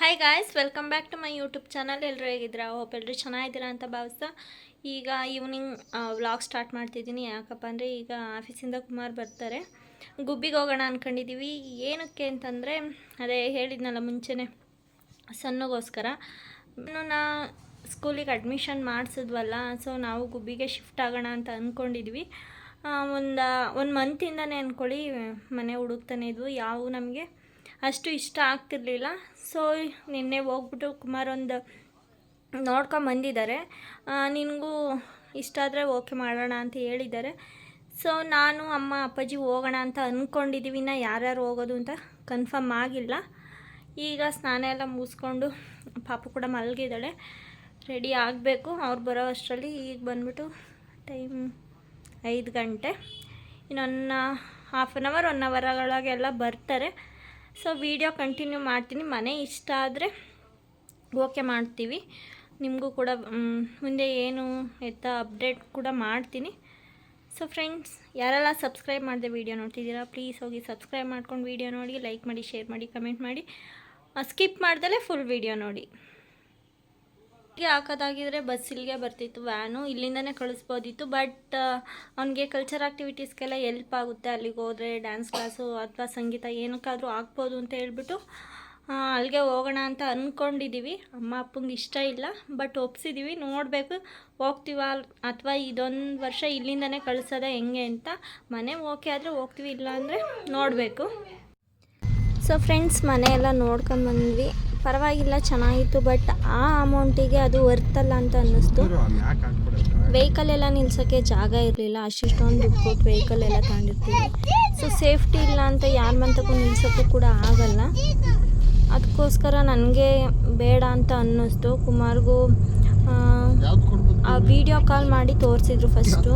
Hi guys welcome back to my YouTube channel ಎಲ್ಲರೂ ಹೇಗಿದ್ದೀರಾ? Hope ಎಲ್ಲರೂ ಚೆನ್ನಾಗಿದ್ದೀರಾ ಅಂತ ಭಾವಿಸ್ತಾ. ಈಗ ಈವ್ನಿಂಗ್ ವ್ಲಾಗ್ ಸ್ಟಾರ್ಟ್ ಮಾಡ್ತಿದ್ದೀನಿ. ಯಾಕಪ್ಪ ಅಂದರೆ ಈಗ ಆಫೀಸಿಂದ ಕುಮಾರ್ ಬರ್ತಾರೆ. ಗುಬ್ಬಿಗೆ ಹೋಗೋಣ ಅಂದ್ಕೊಂಡಿದ್ದೀವಿ ಏನಕ್ಕೆ ಅಂತಂದರೆ, ಅದೇ ಹೇಳಿದ್ನಲ್ಲ ಮುಂಚೆನೆ, ಸಣ್ಣಗೋಸ್ಕರ. ನಾ ಸ್ಕೂಲಿಗೆ ಅಡ್ಮಿಷನ್ ಮಾಡಿಸಿದ್ವಲ್ಲ ಸೊ ನಾವು ಗುಬ್ಬಿಗೆ ಶಿಫ್ಟ್ ಆಗೋಣ ಅಂತ ಅಂದ್ಕೊಂಡಿದ್ವಿ ಒಂದು ಒಂದು ಮಂತಿಂದನೇ ಅಂದ್ಕೊಳ್ಳಿ ಮನೆ ಹುಡುಕ್ತಾನೆ ಇದ್ವು. ಯಾವ ನಮಗೆ ಅಷ್ಟು ಇಷ್ಟ ಆಗ್ತಿರ್ಲಿಲ್ಲ. ಸೊ ನಿನ್ನೆ ಹೋಗ್ಬಿಟ್ಟು ಕುಮಾರ್ ಒಂದು ನೋಡ್ಕೊಂಬಂದಿದ್ದಾರೆ ನಿನಗೂ ಇಷ್ಟ ಆದರೆ ಓಕೆ ಮಾಡೋಣ ಅಂತ ಹೇಳಿದ್ದಾರೆ. ಸೊ ನಾನು, ಅಮ್ಮ, ಅಪ್ಪಾಜಿ ಹೋಗೋಣ ಅಂತ ಅಂದ್ಕೊಂಡಿದ್ದೀವಿ ನಾ ಯಾರ್ಯಾರು ಹೋಗೋದು ಅಂತ ಕನ್ಫರ್ಮ್ ಆಗಿಲ್ಲ. ಈಗ ಸ್ನಾನ ಎಲ್ಲ ಮುಗಿಸ್ಕೊಂಡು ಪಾಪ ಕೂಡ ಮಲಗಿದ್ದಾಳೆ. ರೆಡಿ ಆಗಬೇಕು. ಅವ್ರು ಬರೋ ಅಷ್ಟರಲ್ಲಿ ಈಗ ಬಂದ್ಬಿಟ್ಟು ಟೈಮ್ ಐದು ಗಂಟೆ. ಇನ್ನೊಂದು half an hour one hour ಒಳಗೆಲ್ಲ ಬರ್ತಾರೆ. ಸೊ ವಿಡಿಯೋ ಕಂಟಿನ್ಯೂ ಮಾಡ್ತೀನಿ. ಮನೆ ಇಷ್ಟ ಆದರೆ ಓಕೆ ಮಾಡ್ತೀವಿ. ನಿಮಗೂ ಕೂಡ ಮುಂದೆ ಏನು ಎತ್ತ ಅಪ್ಡೇಟ್ ಕೂಡ ಮಾಡ್ತೀನಿ. ಸೊ ಫ್ರೆಂಡ್ಸ್ ಯಾರೆಲ್ಲ ಸಬ್ಸ್ಕ್ರೈಬ್ ಮಾಡಿದೆ ವೀಡಿಯೋ ನೋಡ್ತಿದ್ದೀರಾ ಪ್ಲೀಸ್ ಹೋಗಿ ಸಬ್ಸ್ಕ್ರೈಬ್ ಮಾಡ್ಕೊಂಡು ವೀಡಿಯೋ ನೋಡಿ ಲೈಕ್ ಮಾಡಿ ಶೇರ್ ಮಾಡಿ ಕಮೆಂಟ್ ಮಾಡಿ. ಸ್ಕಿಪ್ ಮಾಡ್ದಲೇ ಫುಲ್ ವೀಡಿಯೋ ನೋಡಿ. ಇಲ್ಲಿಗೆ ಹಾಕೋದಾಗಿದ್ರೆ ಬಸ್ಸಿಲ್ಗೆ ಬರ್ತಿತ್ತು, ವ್ಯಾನು ಇಲ್ಲಿಂದನೇ ಕಳಿಸ್ಬೋದಿತ್ತು, ಬಟ್ ಅವನಿಗೆ ಕಲ್ಚರ್ ಆ್ಯಕ್ಟಿವಿಟೀಸ್ಗೆಲ್ಲ ಎಲ್ಪ್ ಆಗುತ್ತೆ. ಅಲ್ಲಿಗೆ ಹೋದರೆ ಡ್ಯಾನ್ಸ್ ಕ್ಲಾಸು ಅಥವಾ ಸಂಗೀತ ಏನಕ್ಕಾದರೂ ಆಗ್ಬೋದು ಅಂತ ಹೇಳ್ಬಿಟ್ಟು ಅಲ್ಲಿಗೆ ಹೋಗೋಣ ಅಂತ ಅಂದ್ಕೊಂಡಿದ್ದೀವಿ ಅಮ್ಮ ಅಪ್ಪಂಗೆ ಇಷ್ಟ ಇಲ್ಲ, ಬಟ್ ಒಪ್ಸಿದ್ದೀವಿ ನೋಡಬೇಕು, ಹೋಗ್ತೀವ ಅಥವಾ ಇದೊಂದು ವರ್ಷ ಇಲ್ಲಿಂದನೇ ಕಳಿಸೋದ ಹೆಂಗೆ ಅಂತ. ಮನೆ ಓಕೆ ಆದರೆ ಹೋಗ್ತೀವಿ ಇಲ್ಲ ಅಂದರೆ ನೋಡಬೇಕು. ಸೊ ಫ್ರೆಂಡ್ಸ್ ಮನೆ ಎಲ್ಲ ಪರವಾಗಿಲ್ಲ, ಚೆನ್ನಾಗಿತ್ತು ಬಟ್ ಆ ಅಮೌಂಟಿಗೆ ಅದು ವರ್ತಲ್ಲ ಅಂತ ಅನ್ನಿಸ್ತು. ವೆಹಿಕಲ್ ಎಲ್ಲ ನಿಲ್ಸೋಕ್ಕೆ ಜಾಗ ಇರಲಿಲ್ಲ, ಅಷ್ಟಿಷ್ಟೊಂದು ದುಡ್ಡು ಕೊಟ್ಟು ವೆಹಿಕಲ್ ಎಲ್ಲ ತಗೊಂಡಿರ್ತೀವಿ. ಸೊ ಸೇಫ್ಟಿ ಇಲ್ಲ ಅಂತ ಯಾರ ಮಂತಕ್ಕೂ ನಿಲ್ಸೋಕ್ಕೂ ಕೂಡ ಆಗಲ್ಲ. ಅದಕ್ಕೋಸ್ಕರ ನನಗೆ ಬೇಡ ಅಂತ ಅನ್ನಿಸ್ತು. ಕುಮಾರ್ಗೂ, ಆ ವಿಡಿಯೋ ಕಾಲ್ ಮಾಡಿ ತೋರಿಸಿದ್ರು ಫಸ್ಟು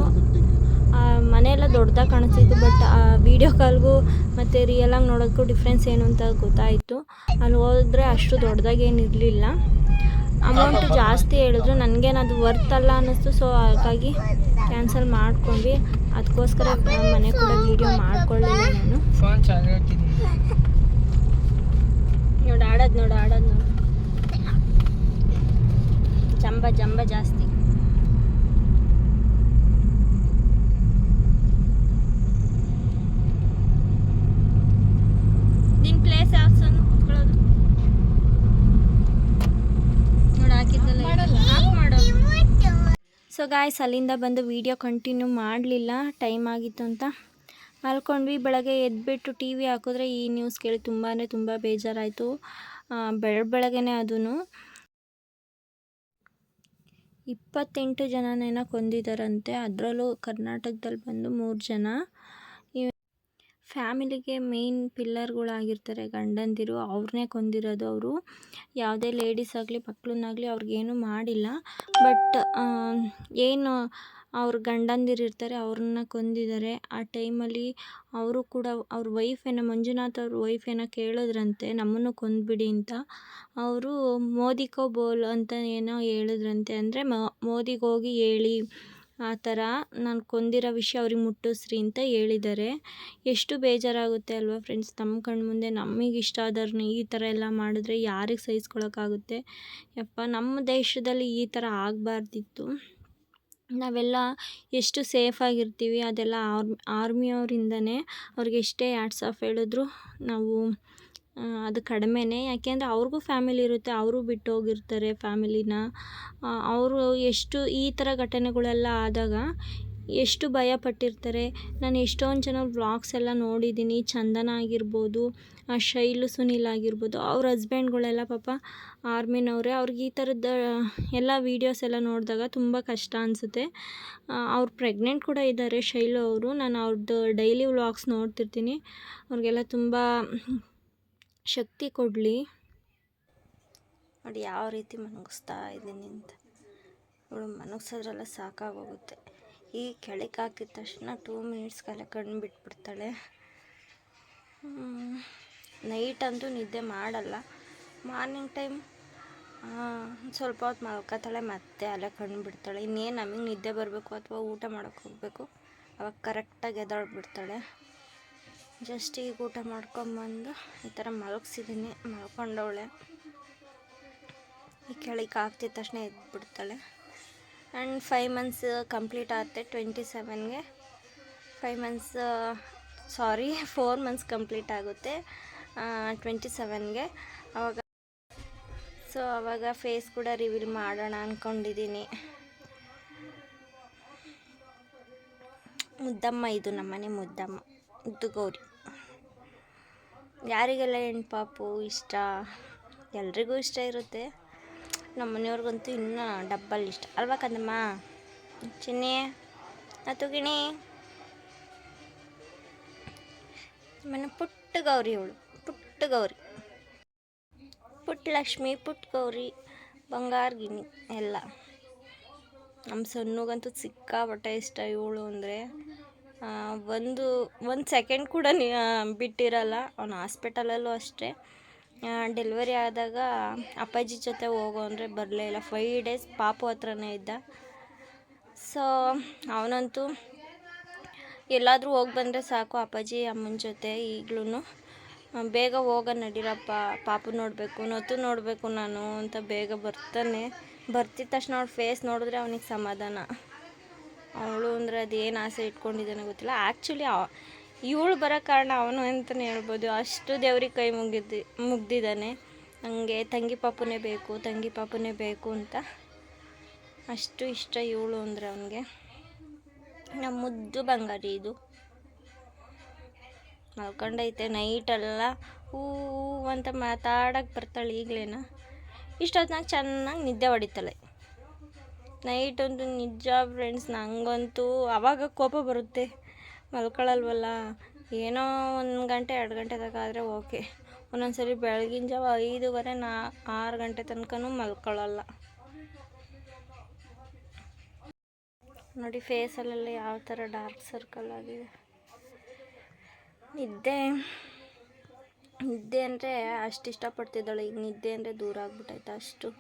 ಮನೆಯೆಲ್ಲ ದೊಡ್ಡದಾಗಿ ಕಾಣಿಸ್ತಿತ್ತು ಬಟ್ ಆ ವಿಡಿಯೋ ಕಾಲ್ಗೂ ಮತ್ತು ರಿಯಲಾಗಿ ನೋಡೋಕ್ಕೂ ಡಿಫ್ರೆನ್ಸ್ ಏನು ಅಂತ ಗೊತ್ತಾಯಿತು. ಅಲ್ಲಿ ಹೋದರೆ ಅಷ್ಟು ದೊಡ್ಡದಾಗಿ ಏನು ಇರಲಿಲ್ಲ. ಅಮೌಂಟು ಜಾಸ್ತಿ ಹೇಳಿದ್ರು ನನಗೇನದು ವರ್ತ್ ಅಲ್ಲ ಅನ್ನಿಸ್ತು ಸೊ ಹಾಗಾಗಿ ಕ್ಯಾನ್ಸಲ್ ಮಾಡ್ಕೊಂಡ್ವಿ. ಅದಕ್ಕೋಸ್ಕರ ಮನೆ ಕೂಡ ವೀಡಿಯೋ ಮಾಡ್ಕೊಳ್ಳಿಲ್ಲ ನಾನು. ನೋಡಿ ಆಡೋದು ನೋಡಿ ಆಡೋದು ನೋಡಿ. ಜಂಬ ಜಂಬ ಜಾಸ್ತಿ ನಿನ್ ಪ್ಲೇಸ್ ಯಾವ ಸಣ್ಣ ಕುತ್ಕೊಳ್ಳೋದು ನೋಡಿ ಹಾಕಿದ್ದಲ್ಲ ಆಫ್ ಮಾಡು ಸೊ ಗಾಯ್ಸ್ ಅಲ್ಲಿಂದ ಬಂದು ವೀಡಿಯೋ ಕಂಟಿನ್ಯೂ ಮಾಡಲಿಲ್ಲ. ಟೈಮ್ ಆಗಿತ್ತು ಅಂತ ಮಲ್ಕೊಂಡ್ವಿ. ಬೆಳಗ್ಗೆ ಎದ್ಬಿಟ್ಟು ಟಿ ವಿ ಹಾಕಿದ್ರೆ ಈ ನ್ಯೂಸ್ ಕೇಳಿ ತುಂಬಾ ತುಂಬ ಬೇಜಾರಾಯಿತು. ಬೆಳ, ಬೆಳಗ್ಗೆನೇ ಅದೂ ಇಪ್ಪತ್ತೆಂಟು ಜನನೇನೋ ಕೊಂದಿದ್ದಾರಂತೆ ಅದರಲ್ಲೂ ಕರ್ನಾಟಕದಲ್ಲಿ ಬಂದು ಮೂರು ಜನ. ಫ್ಯಾಮಿಲಿಗೆ ಮೇಯ್ನ್ ಪಿಲ್ಲರ್ಗಳಾಗಿರ್ತಾರೆ, ಗಂಡಂದಿರು, ಅವ್ರನ್ನೇ ಕೊಂದಿರೋದು ಅವರು. ಯಾವುದೇ ಲೇಡೀಸ್ ಆಗಲಿ, ಮಕ್ಳನ್ನಾಗಲಿ ಅವ್ರಿಗೇನು ಮಾಡಿಲ್ಲ. ಬಟ್ ಏನು ಅವ್ರ ಗಂಡಂದಿರು ಇರ್ತಾರೆ, ಅವ್ರನ್ನ ಕೊಂದಿದ್ದಾರೆ. ಆ ಟೈಮಲ್ಲಿ ಅವರು ಕೂಡ ಅವ್ರ ವೈಫೇನ ಮಂಜುನಾಥ್ ಅವ್ರ ವೈಫೇನ ಕೇಳಿದ್ರಂತೆ, ನಮ್ಮನ್ನು ಕೊಂದ್ಬಿಡಿ ಅಂತ. ಅವರು ಮೋದಿಕೋ ಬೋಲ್ ಅಂತ ಏನೋ ಹೇಳಿದ್ರಂತೆ. ಅಂದರೆ ಮೋದಿಗೆ ಹೋಗಿ ಹೇಳಿ ಆ ಥರ ನಾನು ಕೊಂದಿರೋ ವಿಷಯ ಅವ್ರಿಗೆ ಮುಟ್ಟಿಸ್ರಿ ಅಂತ ಹೇಳಿದ್ದಾರೆ. ಎಷ್ಟು ಬೇಜಾರಾಗುತ್ತೆ ಅಲ್ವಾ ಫ್ರೆಂಡ್ಸ್ ನಮ್ಮ ಕಣ್ಣು ಮುಂದೆ ನಮಗೆ ಇಷ್ಟ ಆದವ್ರನ್ನ ಈ ಥರ ಎಲ್ಲ ಮಾಡಿದ್ರೆ ಯಾರಿಗೆ ಸಹಿಸ್ಕೊಳಕ್ಕಾಗುತ್ತೆ? ಯಪ್ಪ, ನಮ್ಮ ದೇಶದಲ್ಲಿ ಈ ಥರ ಆಗಬಾರ್ದಿತ್ತು. ನಾವೆಲ್ಲ ಎಷ್ಟು ಸೇಫಾಗಿರ್ತೀವಿ ಅದೆಲ್ಲ ಆರ್ಮಿ, ಆರ್ಮಿಯವರಿಂದನೇ ಅವ್ರಿಗೆ ಎಷ್ಟೇ ಹ್ಯಾಟ್ಸ್ ಆಫ್ ಹೇಳಿದ್ರು ನಾವು ಅದು ಕಡಿಮೆನೇ. ಯಾಕೆಂದರೆ ಅವ್ರಿಗೂ ಫ್ಯಾಮಿಲಿ ಇರುತ್ತೆ, ಅವರು ಬಿಟ್ಟು ಹೋಗಿರ್ತಾರೆ ಫ್ಯಾಮಿಲಿನ ಅವರು ಎಷ್ಟು ಈ ಥರ ಘಟನೆಗಳೆಲ್ಲ ಆದಾಗ ಎಷ್ಟು ಭಯ ಪಟ್ಟಿರ್ತಾರೆ ನಾನು ಎಷ್ಟೊಂದು ಜನ ವ್ಲಾಗ್ಸ್ ಎಲ್ಲ ನೋಡಿದ್ದೀನಿ ಚಂದನ ಆಗಿರ್ಬೋದು ಶೈಲು ಸುನಿಲ್ ಆಗಿರ್ಬೋದು, ಅವ್ರ ಹಸ್ಬೆಂಡ್ಗಳೆಲ್ಲ ಪಾಪ ಆರ್ಮಿನವರೇ ಅವ್ರಿಗೆ ಈ ಥರದ ಎಲ್ಲ ವೀಡಿಯೋಸ್ ಎಲ್ಲ ನೋಡಿದಾಗ ತುಂಬ ಕಷ್ಟ ಅನಿಸುತ್ತೆ. ಅವ್ರು ಪ್ರೆಗ್ನೆಂಟ್ ಕೂಡ ಇದ್ದಾರೆ ಶೈಲು ಅವರು. ನಾನು ಅವ್ರದ್ದು ಡೈಲಿ ವ್ಲಾಗ್ಸ್ ನೋಡ್ತಿರ್ತೀನಿ. ಅವ್ರಿಗೆಲ್ಲ ತುಂಬ ಶಕ್ತಿ ಕೊಡಲಿ. ನೋಡಿ ಯಾವ ರೀತಿ ಮನಗಿಸ್ತಾ ಇದ್ದೀನಿ ಅಂತ. ಅವಳು ಮನಗ್ಸೋದ್ರೆಲ್ಲ ಸಾಕಾಗೋಗುತ್ತೆ. ಈ ಕೆಳಗೆ ಹಾಕಿದ ತಕ್ಷಣ ಟೂ ಮಿನಿಟ್ಸ್ಗೆಲ್ಲ ಕಣ್ಣು ಬಿಟ್ಬಿಡ್ತಾಳೆ. ನೈಟ್ ಅಂತೂ ನಿದ್ದೆ ಮಾಡಲ್ಲ. ಮಾರ್ನಿಂಗ್ ಟೈಮ್ ಸ್ವಲ್ಪ ಹೊತ್ತು ಮಲ್ಕೋತಾಳೆ, ಮತ್ತೆ ಅಲ್ಲೇ ಕಣ್ಣು ಬಿಡ್ತಾಳೆ. ಇನ್ನೇನು ನಮಗೆ ನಿದ್ದೆ ಬರಬೇಕು ಅಥವಾ ಊಟ ಮಾಡೋಕ್ಕೆ ಹೋಗಬೇಕು, ಅವಾಗ ಕರೆಕ್ಟಾಗಿ ಎದ್ದೊಳ್ಬಿಡ್ತಾಳೆ. ಜಸ್ಟ್ ಈಗ ಊಟ ಮಾಡ್ಕೊಂಬಂದು ಈ ಥರ ಮಲಗಿಸಿದ್ದೀನಿ, ಮಲ್ಕೊಂಡವಳೆ. ಈ ಕೆಳಗೆ ಆಗ್ತಿದ್ದ ತಕ್ಷಣ ಎದ್ಬಿಡ್ತಾಳೆ. ಆ್ಯಂಡ್ ಫೈವ್ ಮಂತ್ಸ್ ಕಂಪ್ಲೀಟ್ ಆಗುತ್ತೆ twenty ಸೆವೆನ್ಗೆ five months sorry four months complete ಆಗುತ್ತೆ ಟ್ವೆಂಟಿ ಸೆವೆನ್ಗೆ ಅವಾಗ ಸೊ ಅವಾಗ ಫೇಸ್ ಕೂಡ ರಿವೀಲ್ ಮಾಡೋಣ ಅಂದ್ಕೊಂಡಿದ್ದೀನಿ ಮುದ್ದಮ್ಮ ಇದು ನಮ್ಮನೆ ಮುದ್ದಮ್ಮ, ಮುದ್ದು ಗೌರಿ. ಯಾರಿಗೆಲ್ಲ ಹೆಣ್ಪಾಪು ಇಷ್ಟ? ಎಲ್ರಿಗೂ ಇಷ್ಟ ಇರುತ್ತೆ. ನಮ್ಮ ಮನೆಯವ್ರಿಗಂತೂ ಇನ್ನೂ ಡಬ್ಬಲ್ ಇಷ್ಟ. ಅಲ್ವಾ ಕಂದಮ್ಮ? ಚಿನ್ನಿ ಅತುಗಿಣಿ ಮನೆ ಪುಟ್ಟ ಗೌರಿ ಇವಳು ಪುಟ್ಟ ಗೌರಿ ಪುಟ್ಟ ಲಕ್ಷ್ಮಿ ಪುಟ್ಟ ಗೌರಿ ಬಂಗಾರ ಗಿಣಿ, ಎಲ್ಲ. ನಮ್ಮ ಸಣ್ಣಗಂತೂ ಸಿಕ್ಕಾಪಟ್ಟೆ ಇಷ್ಟ ಇವಳು ಅಂದರೆ. ಒಂದು ಒಂದು ಸೆಕೆಂಡ್ ಕೂಡ ಬಿಟ್ಟಿರಲ್ಲ. ಅವನು ಹಾಸ್ಪಿಟಲಲ್ಲೂ ಅಷ್ಟೇ. ಡೆಲಿವರಿ ಆದಾಗ ಅಪ್ಪಾಜಿ ಜೊತೆ ಹೋಗು ಅಂದರೆ ಬರಲೇ ಇಲ್ಲ. ಫೈವ್ ಡೇಸ್ ಪಾಪು ಹತ್ರನೇ ಇದ್ದ. ಸೊ ಅವನಂತೂ ಎಲ್ಲಾದರೂ ಹೋಗಿ ಬಂದರೆ ಸಾಕು ಅಪ್ಪಾಜಿ ಅಮ್ಮನ ಜೊತೆ ಈಗಲೂ ಬೇಗ ಹೋಗ ನಡೀರಪ್ಪ. ಪಾಪು ನೋಡಬೇಕು, ನೊತ್ತು ನೋಡಬೇಕು ನಾನು ಅಂತ ಬೇಗ ಬರ್ತಾನೆ. ಬರ್ತಿದ್ದ ತಕ್ಷಣ ಅವ್ರ ಫೇಸ್ ನೋಡಿದ್ರೆ ಅವನಿಗೆ ಸಮಾಧಾನ. ಅವಳು ಅಂದರೆ ಅದೇನು ಆಸೆ ಇಟ್ಕೊಂಡಿದ್ದಾನೆ ಗೊತ್ತಿಲ್ಲ. ಆ್ಯಕ್ಚುಲಿ ಇವಳು ಬರೋ ಕಾರಣ ಅವನು ಅಂತಲೇ ಹೇಳ್ಬೋದು. ಅಷ್ಟು ದೇವ್ರಿಗೆ ಕೈ ಮುಗಿದ್ದು ಮುಗ್ದಿದ್ದಾನೆ. ನನಗೆ ತಂಗಿ ಪಾಪನೇ ಬೇಕು, ತಂಗಿ ಪಾಪುನೇ ಬೇಕು ಅಂತ ಅಷ್ಟು ಇಷ್ಟ ಇವಳು ಅಂದರೆ ಅವನಿಗೆ. ನಮ್ಮ ಮುದ್ದು ಬಂಗಾರಿ ಇದು. ಮಲ್ಕೊಂಡೈತೆ ನೈಟೆಲ್ಲ ಹೂ ಅಂತ ಮಾತಾಡಕ್ಕೆ ಬರ್ತಾಳೆ ಈಗಲೇನ. ಇಷ್ಟೊತ್ತಿನಾಗ ಚೆನ್ನಾಗಿ ನಿದ್ದೆ ಹೊಡಿತಾಳೆ. ನೈಟ್ ಒಂದು ನಿಜ ಫ್ರೆಂಡ್ಸ್ ನನಗಂತೂ ಆವಾಗ ಕೋಪ ಬರುತ್ತೆ. ಮಲ್ಕೊಳ್ಳಲ್ವಲ್ಲ ಏನೋ ಒಂದು ಗಂಟೆ, ಎರಡು ಗಂಟೆ ತನಕ ಆದರೆ ಓಕೆ ಒಂದೊಂದು ಸರಿ ಬೆಳಗಿನ ಜಾವ ಐದೂವರೆ, ನಾ ಆರು ಗಂಟೆ ತನಕನೂ ಮಲ್ಕೊಳ್ಳಲ್ಲ ನೋಡಿ ಫೇಸಲ್ಲೆಲ್ಲ ಯಾವ ಥರ ಡಾರ್ಕ್ ಸರ್ಕಲ್ ಆಗಿದೆ. ನಿದ್ದೆ. ನಿದ್ದೆ ಅಂದರೆ ಅಷ್ಟು ಇಷ್ಟಪಡ್ತಿದ್ದಾಳೆ. ಈಗ ನಿದ್ದೆ ಅಂದರೆ ದೂರ ಆಗ್ಬಿಟ್ಟೈತೆ ಅಷ್ಟು.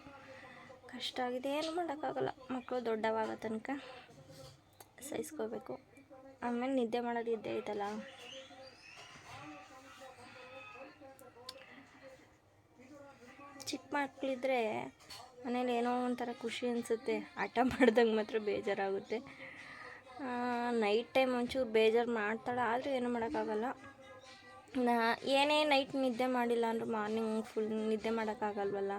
ಕಷ್ಟ ಆಗಿದೆ, ಏನು ಮಾಡೋಕ್ಕಾಗಲ್ಲ. ಮಕ್ಕಳು ದೊಡ್ಡವಾಗ ತನಕ ಸಹಿಸ್ಕೋಬೇಕು. ಆಮೇಲೆ ನಿದ್ದೆ ಮಾಡೋದು ಇದ್ದೇ ಐತಲ್ಲ. ಚಿಕ್ಕ ಮಕ್ಕಳಿದ್ರೆ ಮನೇಲಿ ಏನೋ ಒಂಥರ ಖುಷಿ ಅನಿಸುತ್ತೆ. ಆಟ ಮಾಡ್ದಂಗೆ ಮಾತ್ರ ಬೇಜಾರಾಗುತ್ತೆ. ನೈಟ್ ಟೈಮ್ ಒಂಚೂರು ಬೇಜಾರು ಮಾಡ್ತಾಳೆ, ಆದರೂ ಏನು ಮಾಡೋಕ್ಕಾಗಲ್ಲ. ನಾ, ಏನೇ ನೈಟ್ ನಿದ್ದೆ ಮಾಡಿಲ್ಲ ಅಂದ್ರೆ ಮಾರ್ನಿಂಗ್ ಫುಲ್ ನಿದ್ದೆ ಮಾಡೋಕ್ಕಾಗಲ್ವಲ್ಲ.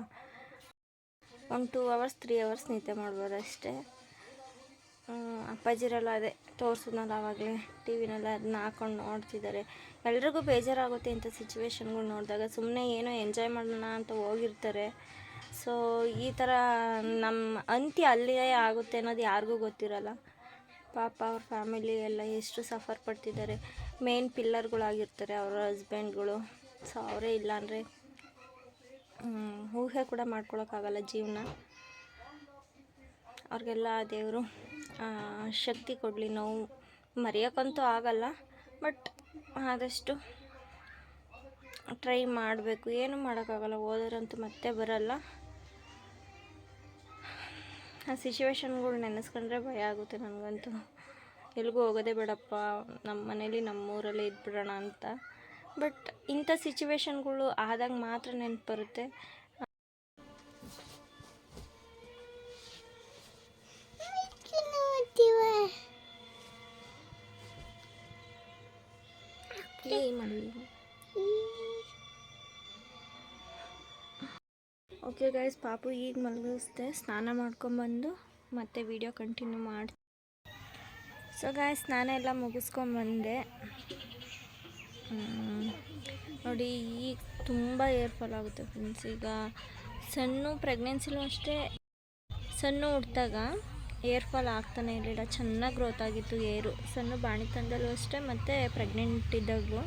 ಒಂದು ಟೂ ಅವರ್ಸ್ ತ್ರೀ ಅವರ್ಸ್ ನಿದ್ದೆ ಮಾಡ್ಬೋದು ಅಷ್ಟೇ. ಅಪ್ಪಾಜಿರೆಲ್ಲ ಅದೇ ತೋರಿಸಿದ್ನಲ್ಲ ಆವಾಗಲೇ ಟಿ ವಿನೆಲ್ಲ ಅದನ್ನ ಹಾಕೊಂಡು ನೋಡ್ತಿದ್ದಾರೆ. ಎಲ್ರಿಗೂ ಬೇಜಾರಾಗುತ್ತೆ ಇಂಥ ಸಿಚುವೇಶನ್ಗಳು ನೋಡಿದಾಗ. ಸುಮ್ಮನೆ ಏನೋ ಎಂಜಾಯ್ ಮಾಡೋಣ ಅಂತ ಹೋಗಿರ್ತಾರೆ. ಸೊ ಈ ಥರ ನಮ್ಮ ಅಂತ್ಯ ಅಲ್ಲಿಯೇ ಆಗುತ್ತೆ ಅನ್ನೋದು ಯಾರಿಗೂ ಗೊತ್ತಿರಲ್ಲ. ಪಾಪ ಅವ್ರ ಫ್ಯಾಮಿಲಿ ಎಲ್ಲ ಎಷ್ಟು ಸಫರ್ ಪಡ್ತಿದ್ದಾರೆ. ಮೇನ್ ಪಿಲ್ಲರ್ಗಳಾಗಿರ್ತಾರೆ ಅವರ ಹಸ್ಬೆಂಡ್ಗಳು ಸೊ ಅವರೇ ಇಲ್ಲಾಂದರೆ ಊಹೆ ಕೂಡ ಮಾಡ್ಕೊಳ್ಳೋಕ್ಕಾಗಲ್ಲ ಜೀವನ. ಅವ್ರಿಗೆಲ್ಲ ದೇವರು ಶಕ್ತಿ ಕೊಡಲಿ ನೋವು. ಮರೆಯೋಕ್ಕಂತೂ ಆಗಲ್ಲ ಬಟ್ ಆದಷ್ಟು ಟ್ರೈ ಮಾಡಬೇಕು. ಏನು ಮಾಡೋಕ್ಕಾಗಲ್ಲ, ಓದೋರಂತೂ ಮತ್ತೆ ಬರಲ್ಲ. ಆ ಸಿಚುವೇಶನ್ಗಳು ನೆನೆಸ್ಕೊಂಡ್ರೆ ಭಯ ಆಗುತ್ತೆ ನನಗಂತೂ. ಎಲ್ಲಿಗೂ ಹೋಗೋದೇ ಬೇಡಪ್ಪ. ನಮ್ಮ ಮನೇಲಿ ನಮ್ಮೂರಲ್ಲೇ ಇದ್ಬಿಡೋಣ ಅಂತ. ಬಟ್ ಇಂಥ ಸಿಚುವೇಶನ್ಗಳು ಆದಾಗ ಮಾತ್ರ ನೆನಪು ಬರುತ್ತೆ. ಓಕೆ ಗೈಸ್ ಪಾಪು ಈಗ ಮಲಗಿಸ್ದೆ. ಸ್ನಾನ ಮಾಡ್ಕೊಂಬಂದು ಮತ್ತೆ ವಿಡಿಯೋ ಕಂಟಿನ್ಯೂ ಮಾಡಿ ಸೊ ಗಾಯ್ ಸ್ನಾನ ಎಲ್ಲ ಮುಗಿಸ್ಕೊಂಬಂದೆ ನೋಡಿ, ಈಗ ತುಂಬ ಏರ್ಫಾಲ್ ಆಗುತ್ತೆ ಫ್ರೆಂಡ್ಸ್ ಈಗ ಸಣ್ಣ ಪ್ರೆಗ್ನೆನ್ಸಿಲೂ ಅಷ್ಟೇ, ಸಣ್ಣ ಹುಟ್ಟಿದಾಗ ಏರ್ಫಾಲ್ ಆಗ್ತಾನೆ ಇರಲಿಲ್ಲ. ಚೆನ್ನಾಗಿ ಗ್ರೋತ್ ಆಗಿತ್ತು ಏರು ಸಣ್ಣ ಬಾಣಿತನದಲ್ಲೂ ಅಷ್ಟೇ, ಮತ್ತು ಪ್ರೆಗ್ನೆಂಟ್ ಇದ್ದಾಗಲೂ.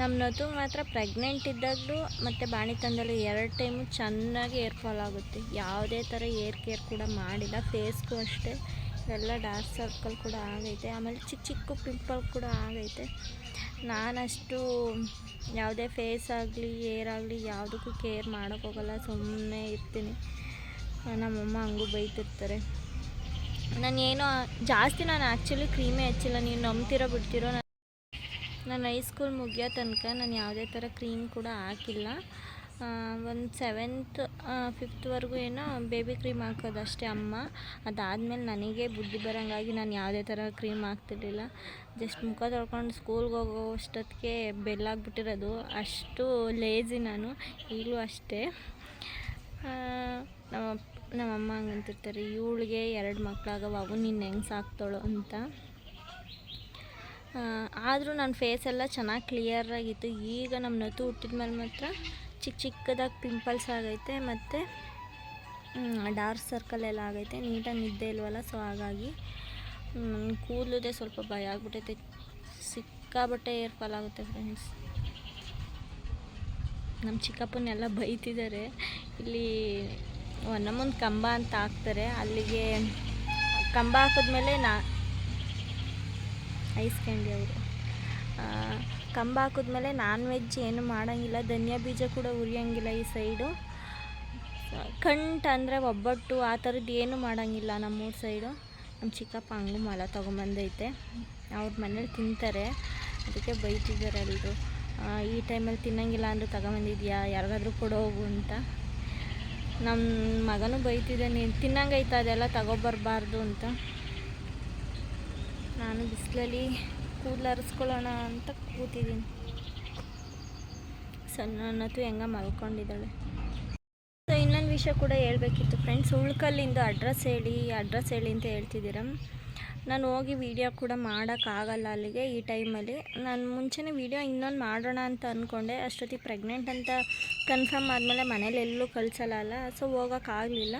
ನಮ್ಮ ನತು ಮಾತ್ರ ಪ್ರೆಗ್ನೆಂಟ್ ಇದ್ದಾಗಲೂ, ಮತ್ತು ಬಾಣಿತನದಲ್ಲೂ ಎರಡು ಟೈಮು ಚೆನ್ನಾಗಿ ಏರ್ಫಾಲ್ ಆಗುತ್ತೆ. ಯಾವುದೇ ಥರ ಏರ್ ಕೇರ್ ಕೂಡ ಮಾಡಿಲ್ಲ ಫೇಸ್ಗೂ ಅಷ್ಟೇ. ಎಲ್ಲ ಡಾರ್ಕ್ ಸರ್ಕಲ್ ಕೂಡ ಆಗೈತೆ. ಆಮೇಲೆ ಚಿಕ್ಕ ಚಿಕ್ಕ ಪಿಂಪಲ್ ಕೂಡ ಆಗೈತೆ. ನಾನಷ್ಟು ಯಾವುದೇ ಫೇಸ್ ಆಗಲಿ ಏರ್ ಆಗಲಿ ಯಾವುದಕ್ಕೂ ಕೇರ್ ಮಾಡೋಕ್ಕೋಗಲ್ಲ ಸುಮ್ಮನೆ ಇರ್ತೀನಿ. ನಮ್ಮಮ್ಮ ಹಂಗೂ ಬೈತಿರ್ತಾರೆ. ನಾನು ಏನೋ ಜಾಸ್ತಿ ನಾನು ಆ್ಯಕ್ಚುಲಿ ಕ್ರೀಮೇ ಹಚ್ಚಿಲ್ಲ. ನೀವು ನಂಬ್ತಿರೋ ಬಿಡ್ತಿರೋ? ನಾನು ಹೈಸ್ಕೂಲ್ ಮುಗಿಯೋ ತನಕ ನಾನು ಯಾವುದೇ ಥರ ಕ್ರೀಮ್ ಕೂಡ ಹಾಕಿಲ್ಲ. ಒಂದು ಸೆವೆಂತ್ ಫಿಫ್ತ್ವರೆಗೂ ಏನೋ ಬೇಬಿ ಕ್ರೀಮ್ ಹಾಕೋದು ಅಷ್ಟೇ ಅಮ್ಮ. ಅದಾದಮೇಲೆ ನನಗೆ ಬುದ್ಧಿ ಬರೋಂಗಾಗಿ ನಾನು ಯಾವುದೇ ಥರ ಕ್ರೀಮ್ ಹಾಕ್ತಿರ್ಲಿಲ್ಲ. ಜಸ್ಟ್ ಮುಖ ತೊಳ್ಕೊಂಡು ಸ್ಕೂಲ್ಗೆ ಹೋಗೋ ಅಷ್ಟೊತ್ತಿಗೆ ಬೆಲ್ಲಾಗ್ಬಿಟ್ಟಿರೋದು ಅಷ್ಟು ಲೇಜಿ ನಾನು. ಈಗಲೂ ಅಷ್ಟೇ. ನಮ್ಮ ನಮ್ಮಮ್ಮ ಹಂಗಂತಿರ್ತಾರೆ. ಇವಳಿಗೆ ಎರಡು ಮಕ್ಕಳಾಗವ ಅವು ನೀನು ಹೆಂಗೆ ಸಾಕ್ತಾಳು? ಅಂತ. ಆದರೂ ನನ್ನ ಫೇಸ್ ಎಲ್ಲ ಚೆನ್ನಾಗಿ ಕ್ಲಿಯರಾಗಿತ್ತು ಈಗ ನಮ್ಮ ನತು ಹುಟ್ಟಿದ ಮೇಲೆ ಮಾತ್ರ ಚಿಕ್ಕ ಚಿಕ್ಕದಾಗಿ ಪಿಂಪಲ್ಸ್ ಆಗೈತೆ ಮತ್ತು ಡಾರ್ಕ್ ಸರ್ಕಲ್ ಎಲ್ಲ ಆಗೈತೆ. ನೀಟಾಗಿ ನಿದ್ದೆ ಇಲ್ವಲ್ಲ ಸೊ ಹಾಗಾಗಿ ಕೂದಲುದೇ, ಸ್ವಲ್ಪ ಭಯ ಆಗ್ಬಿಟ್ಟೈತೆ ಸಿಕ್ಕಾಬಟ್ಟೆ ಏರ್ ಆಗುತ್ತೆ ಫ್ರೆಂಡ್ಸ್ ನಮ್ಮ ಚಿಕ್ಕಪ್ಪನೆಲ್ಲ ಬೈತಿದ್ದಾರೆ. ಇಲ್ಲಿ ನಮ್ಮೊಂದು ಕಂಬ ಅಂತ ಹಾಕ್ತಾರೆ. ಅಲ್ಲಿಗೆ, ಕಂಬ ಹಾಕಿದ್ಮೇಲೆ ನಾ ಐಸ್ ಕ್ಯಾಂಡಿ ಅವರು. ಕಂಬ ಹಾಕಿದ್ಮೇಲೆ ನಾನ್ ವೆಜ್ ಏನು ಮಾಡೋಂಗಿಲ್ಲ. ಧನಿಯಾ ಬೀಜ ಕೂಡ ಉರಿಯೋಂಗಿಲ್ಲ ಈ ಸೈಡು ಕಂಟ್ ಅಂದರೆ ಒಬ್ಬಟ್ಟು ಆ ಥರದ್ದು ಏನು ಮಾಡೋಂಗಿಲ್ಲ ನಮ್ಮೂರ ಸೈಡು ನಮ್ಮ ಚಿಕ್ಕಪ್ಪ ಹಂಗೂ ಮಲ ತೊಗೊಂಬಂದೈತೆ. ಅವ್ರ ಮನೇಲಿ ತಿಂತಾರೆ. ಅದಕ್ಕೆ ಬೈತಿದ್ದಾರೆ ಎಲ್ಲರೂ ಈ ಟೈಮಲ್ಲಿ ತಿನ್ನಂಗಿಲ್ಲ ಅಂದ್ರೆ ತಗೊಂಬಂದಿದ್ಯಾ? ಯಾರಿಗಾದ್ರೂ ಕೊಡೋ ಹೋಗು ಅಂತ. ನಮ್ಮ ಮಗನೂ ಬೈತಿದ್ದೆ ನೀನು ತಿನ್ನಂಗೈತೆ ಅದೆಲ್ಲ ತಗೊಬರ್ಬಾರ್ದು ಅಂತ. ನಾನು ಬಿಸಿಲಲ್ಲಿ ಕೂದಲು ಹರಿಸ್ಕೊಳ್ಳೋಣ ಅಂತ ಕೂತಿದ್ದೀನಿ. ಸಣ್ಣನತ್ತು ಹೆಂಗ ಮಲ್ಕೊಂಡಿದ್ದಾಳೆ. ಸೊ ಇನ್ನೊಂದು ವಿಷಯ ಕೂಡ ಹೇಳಬೇಕಿತ್ತು ಫ್ರೆಂಡ್ಸ್ ಉಳ್ಕಲ್ಲಿಂದು ಅಡ್ರೆಸ್ ಹೇಳಿ ಅಡ್ರೆಸ್ ಹೇಳಿ ಅಂತ ಹೇಳ್ತಿದ್ದೀರ? ನಾನು ಹೋಗಿ ವಿಡಿಯೋ ಕೂಡ ಮಾಡೋಕ್ಕಾಗಲ್ಲ ಅಲ್ಲಿಗೆ ಈ ಟೈಮಲ್ಲಿ ನಾನು ಮುಂಚೆನೇ ವಿಡಿಯೋ ಇನ್ನೊಂದು ಮಾಡೋಣ ಅಂತ ಅಂದ್ಕೊಂಡೆ ಅಷ್ಟೊತ್ತಿಗೆ ಪ್ರೆಗ್ನೆಂಟ್ ಅಂತ ಕನ್ಫರ್ಮ್ ಆದಮೇಲೆ ಮನೇಲಿ ಎಲ್ಲೂ ಕಳಿಸಲ್ಲ ಸೊ ಹೋಗೋಕ್ಕಾಗಲಿಲ್ಲ.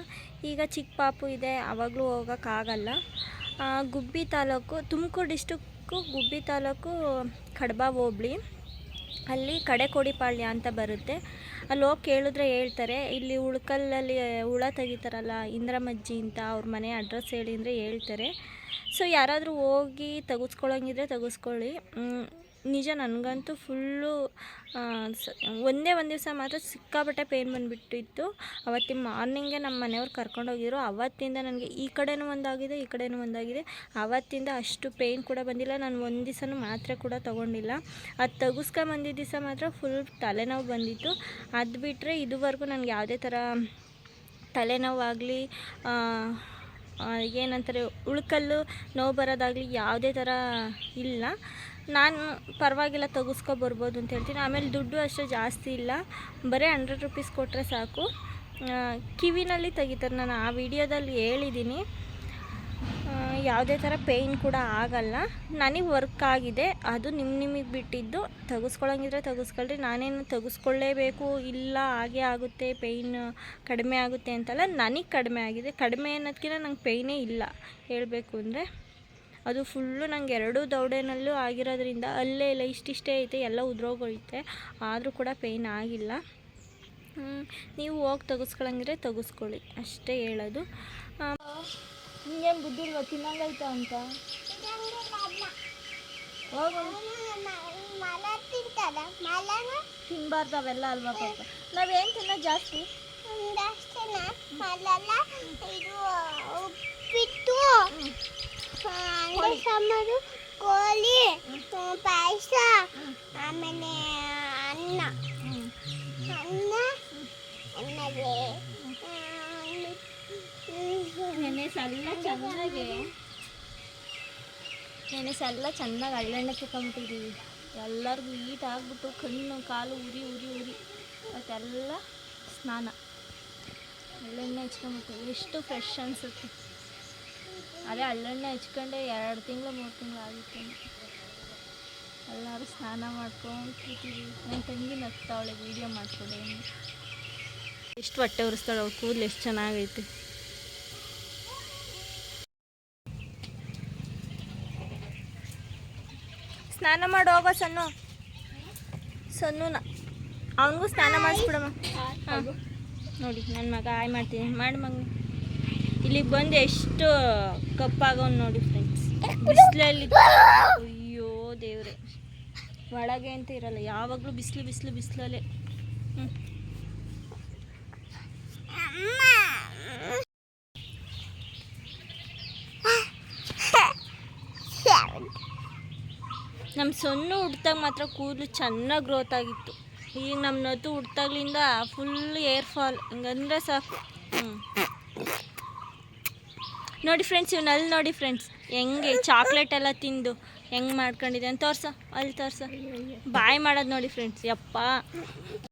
ಈಗ ಚಿಕ್ಕ ಪಾಪು ಇದೆ ಆವಾಗಲೂ ಹೋಗೋಕ್ಕಾಗಲ್ಲ. ಗುಬ್ಬಿ ತಾಲೂಕು ತುಮಕೂರು ಡಿಸ್ಟಿಕ್ಕು ಗುಬ್ಬಿ ತಾಲೂಕು, ಕಡಬ, ಹೋಬಳಿ. ಅಲ್ಲಿ ಕಡೆಕೋಡಿಪಾಳ್ಯ ಅಂತ ಬರುತ್ತೆ. ಅಲ್ಲಿ ಹೋಗಿ ಕೇಳಿದ್ರೆ ಹೇಳ್ತಾರೆ, ಇಲ್ಲಿ ಉಳ್ಕಲ್ಲಲ್ಲಿ, ಹುಳ ತೆಗಿತಾರಲ್ಲ, ಇಂದ್ರಮಜ್ಜಿ ಅಂತ ಅವ್ರ ಮನೆ ಅಡ್ರೆಸ್ ಹೇಳಿ ಅಂದರೆ ಹೇಳ್ತಾರೆ. ಸೊ ಯಾರಾದರೂ ಹೋಗಿ ತೆಗೆಸ್ಕೊಳ್ಳೋಂಗಿದ್ರೆ ತೆಗೆಸ್ಕೊಳ್ಳಿ. ನಿಜ, ನನಗಂತೂ ಫುಲ್ಲು ಒಂದೇ ಒಂದು ದಿವಸ ಮಾತ್ರ ಸಿಕ್ಕಾಪಟ್ಟೆ ಪೇಯ್ನ್ ಬಂದುಬಿಟ್ಟಿತ್ತು. ಅವತ್ತಿನ ಮಾರ್ನಿಂಗೇ ನಮ್ಮ ಮನೆಯವ್ರು ಕರ್ಕೊಂಡೋಗಿದ್ರು ಅವತ್ತಿಂದ ನನಗೆ ಈ ಕಡೆನೂ ಒಂದಾಗಿದೆ, ಈ ಕಡೆನೂ ಒಂದಾಗಿದೆ. ಅವತ್ತಿಂದ ಅಷ್ಟು ಪೇಯ್ನ್ ಕೂಡ ಬಂದಿಲ್ಲ. ನಾನು ಒಂದು ದಿವಸನೂ ಮಾತ್ರೆ ಕೂಡ ತೊಗೊಂಡಿಲ್ಲ. ಅದು ತೆಗಿಸ್ಕೊಂಬಂದಿದ್ದ ದಿವಸ ಮಾತ್ರ ಫುಲ್ ತಲೆನೋವು ಬಂದಿತ್ತು. ಅದು ಬಿಟ್ಟರೆ ಇದುವರೆಗೂ ನನಗೆ ಯಾವುದೇ ಥರ ತಲೆನೋವಾಗಲಿ ಏನಂತಾರೆ, ಉಳ್ಕಲ್ಲು ನೋವು ಬರೋದಾಗಲಿ ಯಾವುದೇ ಥರ ಇಲ್ಲ. ನಾನು ಪರವಾಗಿಲ್ಲ, ತೆಗಿಸ್ಕೊ ಬರ್ಬೋದು ಅಂತ ಹೇಳ್ತೀನಿ. ಆಮೇಲೆ ದುಡ್ಡು ಅಷ್ಟು ಜಾಸ್ತಿ ಇಲ್ಲ. ಬರೀ ಹಂಡ್ರೆಡ್ ರುಪೀಸ್ ಕೊಟ್ಟರೆ ಸಾಕು. ಕಿವಿನಲ್ಲಿ ತೆಗಿತಾರೆ. ನಾನು ಆ ವಿಡಿಯೋದಲ್ಲಿ ಹೇಳಿದ್ದೀನಿ. ಯಾವುದೇ ಥರ ಪೇಯ್ನ್ ಕೂಡ ಆಗಲ್ಲ. ನನಗೆ ವರ್ಕ್ ಆಗಿದೆ. ಅದು ನಿಮ್ಮ ನಿಮಗೆ ಬಿಟ್ಟಿದ್ದು. ತೆಗೆಸ್ಕೊಳ್ಳೋಂಗಿದ್ರೆ ತೆಗೆಸ್ಕೊಳ್ರಿ. ನಾನೇನು ತೆಗೆಸ್ಕೊಳ್ಳೇಬೇಕು ಇಲ್ಲ, ಹಾಗೆ ಆಗುತ್ತೆ ಪೇಯ್ನ್ ಕಡಿಮೆ ಆಗುತ್ತೆ ಅಂತಲ್ಲ, ನನಗೆ ಕಡಿಮೆ ಆಗಿದೆ. ಕಡಿಮೆ ಅನ್ನೋದಕ್ಕಿಂತ ನಂಗೆ ಪೇಯ್ನೇ ಇಲ್ಲ. ಹೇಳಬೇಕು ಅಂದರೆ ಅದು ಫುಲ್ಲು ನಂಗೆ ಎರಡೂ ದೌಡೆನಲ್ಲೂ ಆಗಿರೋದ್ರಿಂದ ಅಲ್ಲೇ ಇಲ್ಲ ಇಷ್ಟಿಷ್ಟೇ ಐತೆ ಎಲ್ಲ ಉದ್ರೋಗೋಯ್ತೆ ಆದರೂ ಕೂಡ ಪೇಯ್ನ್ ಆಗಿಲ್ಲ. ನೀವು ಹೋಗಿ ತೆಗೆಸ್ಕೊಳಂಗಿದ್ರೆ ತೆಗೆಸ್ಕೊಳ್ಳಿ ಅಷ್ಟೇ ಹೇಳೋದು. ನಿಂಗೇನು ಬುದ್ಧಿ ಇಲ್ವಾ? ತಿನ್ನಂಗೈತ ಅಂತ? ತಿನ್ಬಾರ್ದು ಅವೆಲ್ಲ ಅಲ್ವಾ ಪಾಪ. ನಾವೇನು ತಿನ್ನೋ ಜಾಸ್ತಿ? ಇದು ಉಪ್ಪಿಟ್ಟು. ಸಾಂಬಾರು, ಕೋಳಿ ಪಾಯಸ, ಆಮೇಲೆ ಅನ್ನ. ಅನ್ನ ಆಮೇಲೆ ನೆನೆಸೆಲ್ಲ ಚೆನ್ನಾಗಿ. ನೆನೆಸೆಲ್ಲ ಚೆನ್ನಾಗಿ ಹಳ್ಳೆಣ್ಣೆ ತಿಕ್ಕೊಂಬಿಟ್ಟಿದ್ದೀವಿ ಎಲ್ಲರಿಗೂ ಈಟ್ ಆಗ್ಬಿಟ್ಟು ಕಣ್ಣು, ಕಾಲು ಉರಿ ಉರಿ ಉರಿ. ಮತ್ತೆಲ್ಲ ಸ್ನಾನ. ಹಳ್ಳೆಣ್ಣೆ ಹಚ್ಕೊಂಬಿಟ್ಟು ಎಷ್ಟು ಫ್ರೆಶ್ ಅನಿಸುತ್ತೆ. ಅದೇ ಹಳ್ಳೆಣ್ಣೆ ಹಚ್ಕೊಂಡೆ ಎರಡು ತಿಂಗಳು ಮೂರು ತಿಂಗಳು ಆಗಿತ್ತು. ಎಲ್ಲರೂ ಸ್ನಾನ ಮಾಡ್ಕೊಂಡು ಕೂತಿದ್ದೀವಿ ನನ್ನ ತಂಗಿ ನಗ್ತಾವಳೆ ವೀಡಿಯೋ ಮಾಡ್ಕೊಡೆ ಎಷ್ಟು ಹೊಟ್ಟೆ ಉರಿಸ್ತಾಳೆ ಅವ್ಳು ಕೂದಲು ಎಷ್ಟು ಚೆನ್ನಾಗೈತೆ. ಸ್ನಾನ ಮಾಡಿ ಹೋಗೋ ಸಣ್ಣ ಸಣ್ಣನ ಅವನಿಗೂ ಸ್ನಾನ ಮಾಡಿಸ್ಬಿಡಮ್ಮ. ಹಾಂ. ನೋಡಿ ನನ್ನ ಮಗ ಆಯ್ ಮಾಡ್ತೀನಿ. ಮಾಡಿ ಮಗ. ಇಲ್ಲಿಗೆ ಬಂದು ಎಷ್ಟು ಕಪ್ಪಾಗವ್ ನೋಡಿ ಫ್ರೆಂಡ್ಸ್ ಬಿಸಿಲಲ್ಲಿ ಅಯ್ಯೋ ದೇವ್ರೆ. ಒಳಗೆ ಅಂತ ಇರಲ್ಲ, ಯಾವಾಗಲೂ ಬಿಸಿಲು ಬಿಸಿಲು, ಬಿಸಿಲಲ್ಲೇ. ನಮ್ಮ ಸೊನ್ನು ಹುಡ್ತಾಗ ಮಾತ್ರ ಕೂದಲು ಚೆನ್ನಾಗಿ ಗ್ರೋತ್ ಆಗಿತ್ತು. ಈಗ ನಮ್ಮ ನತ್ತು ಹುಡ್ತಾಗ್ಲಿಂದ ಫುಲ್ ಏರ್ ಫಾಲ್ ಹಿಂಗಂದ್ರೆ ಸಾಕು. ಹ್ಞೂ ನೋಡಿ ಫ್ರೆಂಡ್ಸ್ ಇವನಲ್ಲಿ ನೋಡಿ ಫ್ರೆಂಡ್ಸ್ ಹೆಂಗೆ ಚಾಕ್ಲೇಟ್ ಎಲ್ಲ ತಿಂದು ಹೆಂಗೆ ಮಾಡ್ಕೊಂಡಿದೆ ಅಂತ ತೋರ್ಸ, ಅಲ್ಲಿ ತೋರ್ಸ. ಬಾಯ್ ಮಾಡೋದು ನೋಡಿ ಫ್ರೆಂಡ್ಸ್ ಯಪ್ಪ.